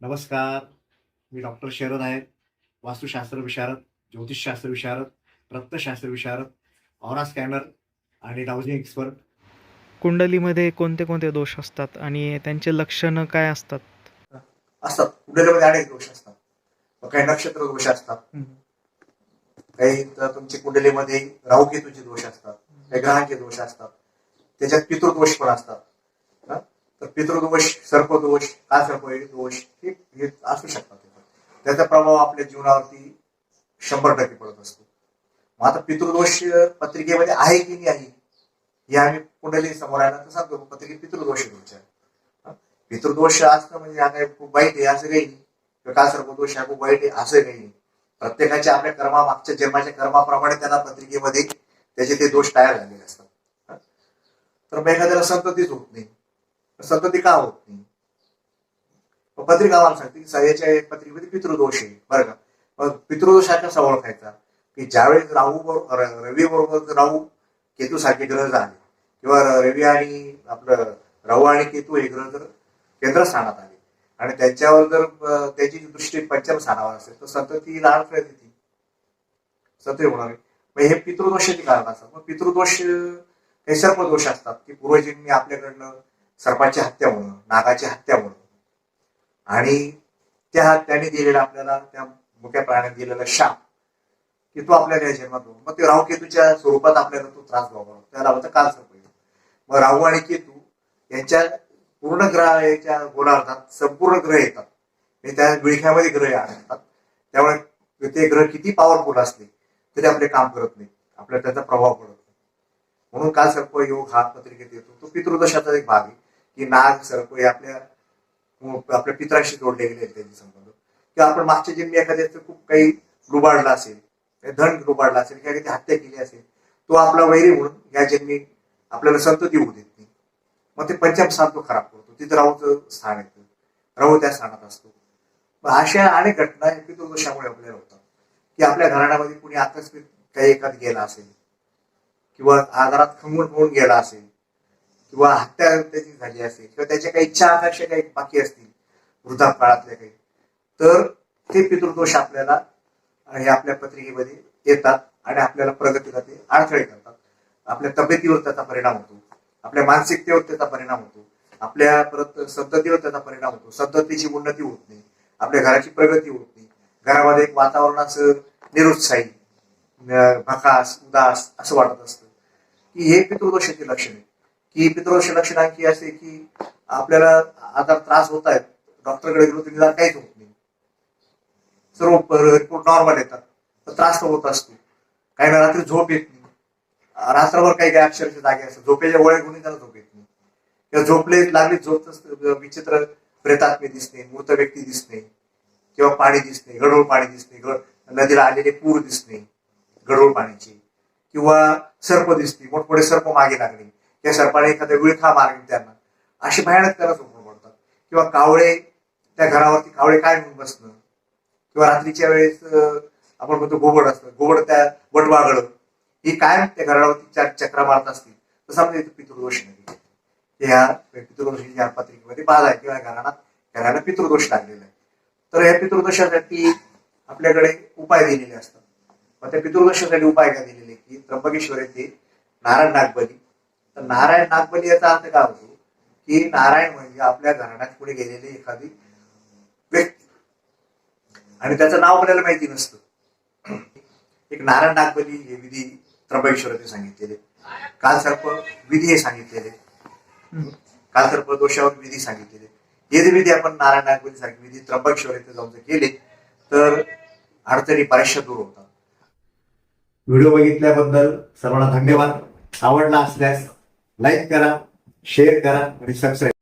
नमस्कार. मी डॉक्टर शरद आहे. वास्तुशास्त्र विशारद ज्योतिषशास्त्र विशारद रक्तशास्त्र विशारद ऑरा स्कॅनर आणि डाउजिंग एक्सपर्ट. कुंडलीमध्ये कोणते कोणते दोष असतात आणि त्यांचे लक्षणं काय असतात? असतात. कुंडलीमध्ये अनेक दोष असतात. मग काही नक्षत्र दोष असतात. काही तुमची कुंडलीमध्ये राहुकेतूचे दोष असतात. काही ग्रहांचे दोष असतात. त्याच्यात पितृदोष पण असतात. तर पितृदोष सर्पदोष का सर्प दोष हे असू शकतात. त्याचा प्रभाव आपल्या जीवनावरती शंभर टक्के पडत असतो. मग आता पितृदोष पत्रिकेमध्ये आहे की नाही आहे? हे आम्ही कुंडली समोर आला तर सांगतो पत्रिकेत पितृदोष आहे तुमच्या. पितृदोष असणं म्हणजे हा काही खूप वाईट आहे असं काही नाही. किंवा का सर्पदोष हा खूप वाईट आहे असं काही नाही. प्रत्येकाच्या आपल्या कर्मा मागच्या जन्माच्या कर्माप्रमाणे त्यांना पत्रिकेमध्ये त्याचे ते दोष तयार झालेले असतात. तर मग एखाद्याला संततीच होत नाही. संतती का होत नाही? पत्रिका आम्हाला सांगते की याच्या पत्रिकेमध्ये पितृदोष आहे बरं का? मग पितृदोष हा कसा ओळखायचा? की ज्यावेळेस राहू बरोबर रवी बरोबर राहू केतू सारखे ग्रह झाले. किंवा रवी आणि आपलं राहू आणि केतू हे ग्रह जर केंद्रस्थानात आले. आणि त्यांच्यावर जर त्याची दृष्टी पंचम स्थानावर असेल तर संतती लहान येते देते. संतती होणार आहे. मग हे पितृदोषाचे कारण असतात. मग पितृदोष हे सर्व दोष असतात. की पूर्वजींनी आपल्याकडनं सर्पाची हत्या होणं नागाची हत्या होणं. आणि त्या त्यांनी दिलेला आपल्याला त्या मोठ्या प्राण्याने दिलेला शाप की तो आपल्याला या जन्मात होतो. मग ते राहू केतूच्या स्वरूपात आपल्याला तो त्रास भोगावा त्याला होतं काल सर्प मग राहू आणि केतू यांच्या पूर्ण ग्रहाच्या गोलार्धात संपूर्ण ग्रह येतात. आणि त्या विळख्यामध्ये ग्रह आणतात त्यामुळे ते ग्रह किती पॉवरफुल असले तरी आपले काम करत नाही आपल्याला त्याचा प्रभाव पडत म्हणून काल सर्प योग हा पत्रिकेत येतो तो पितृदशाचा एक भाग आहे की नाग सर्प हे आपल्या आपल्या पित्राशी जोडले गेले आहेत त्यांचे संबंध. किंवा आपण मागच्या जन्मी एखाद्याचं खूप काही रुबाडला असेल धन रुबाडला असेल किंवा काही हत्या केली असेल तो आपला वैरी म्हणून या जन्मी आपल्याला संतती होऊ देत नाही. मग ते पंचम स्थान तो खराब करतो. तिथं राहूचं स्थान येतं राहू त्या स्थानात असतो. अशा अनेक घटना पितृदोषामुळे आपल्याला होतात. की आपल्या घराण्यामध्ये कुणी आकस्मिक काही एखाद गेला असेल किंवा आजारात खंगून होऊन गेला असेल किंवा हत्या त्याची झाली असेल किंवा त्याच्या काही इच्छा आकांक्षा काही बाकी असतील वृद्धापकाळातल्या काही तर ते पितृदोष आपल्याला हे आपल्या पत्रिकेमध्ये येतात आणि आपल्याला प्रगतीला ते अडथळे करतात. आपल्या तब्येतीवर त्याचा परिणाम होतो आपल्या मानसिकतेवर त्याचा परिणाम होतो आपल्या परत संततीवर त्याचा परिणाम होतो. संततीची उन्नती होत नाही आपल्या घराची प्रगती होत नाही घरामध्ये एक वातावरणाचं निरुत्साही भकास उदास असं वाटत असतं. की हे पितृदोषाची लक्षण आहे की पितृदोष लक्षण आणखी असे की आपल्याला आता त्रास होत आहेत. डॉक्टरकडे गेलो तर निदान काहीच होत नाही. सर्व रिपोर्ट नॉर्मल येतात. पण त्रास तर होत असतो. काही वेळा रात्री झोप येत नाही. रात्रभर काही काही अक्षरशः जागे असतात. झोपेच्या गोळ्या घेऊन त्याला झोप येत नाही. किंवा झोपले लागली झोप विचित्र प्रेतात्मे दिसणे मृत व्यक्ती दिसणे किंवा पाणी दिसणे गढूळ पाणी दिसणे गड नदीला आलेले पूर दिसणे गढूळ पाण्याची. किंवा सर्प दिसणे मोठमोठे सर्प मागे लागले. त्या सर्पाने एखाद्या विळखा मारली त्यांना. अशी भयानक त्याला झोपून पडतात. किंवा कावळे त्या घरावरती कावळे काय म्हणून बसणं? किंवा रात्रीच्या वेळेस आपण म्हणतो गोबड असतं. गोबड त्या वटवागळ. ही काय त्या घरावरती चार चक्रा मारत असतील. तर समजा म्हणजे इथं पितृदोष नाही. ह्या पितृदोषाची या पत्रिकेमध्ये बाधा आहे. किंवा घराणा घराला पितृदोष लागलेला आहे. तर या पितृदोषासाठी आपल्याकडे उपाय दिलेले असतात. मग त्या पितृदोषासाठी उपाय काय दिलेले की त्र्यंबकेश्वर येथे नारायण नागबली. तर नारायण नागबली याचा अर्थ काय होतो? की नारायण म्हणजे आपल्या घराण्यात पुढे गेलेली एखादी व्यक्ती. आणि त्याचं नाव आपल्याला माहिती नसतं. एक नारायण नागबली हे विधी त्र्यंबकेश्वर येथे सांगितलेले. काल सर्प विधी हे सांगितलेले. काल सर्प दोषावर विधी सांगितलेले. हे जे विधी आपण नारायण नागबली सारखे विधी त्र्यंबकेश्वर येथे जाऊन जर केले तर अडचणी बऱ्याचशा दूर होतात. व्हिडिओ बघितल्याबद्दल सर्वांना धन्यवाद. आवडला असल्यास लाईक करा शेअर करा आणि सबस्क्राईब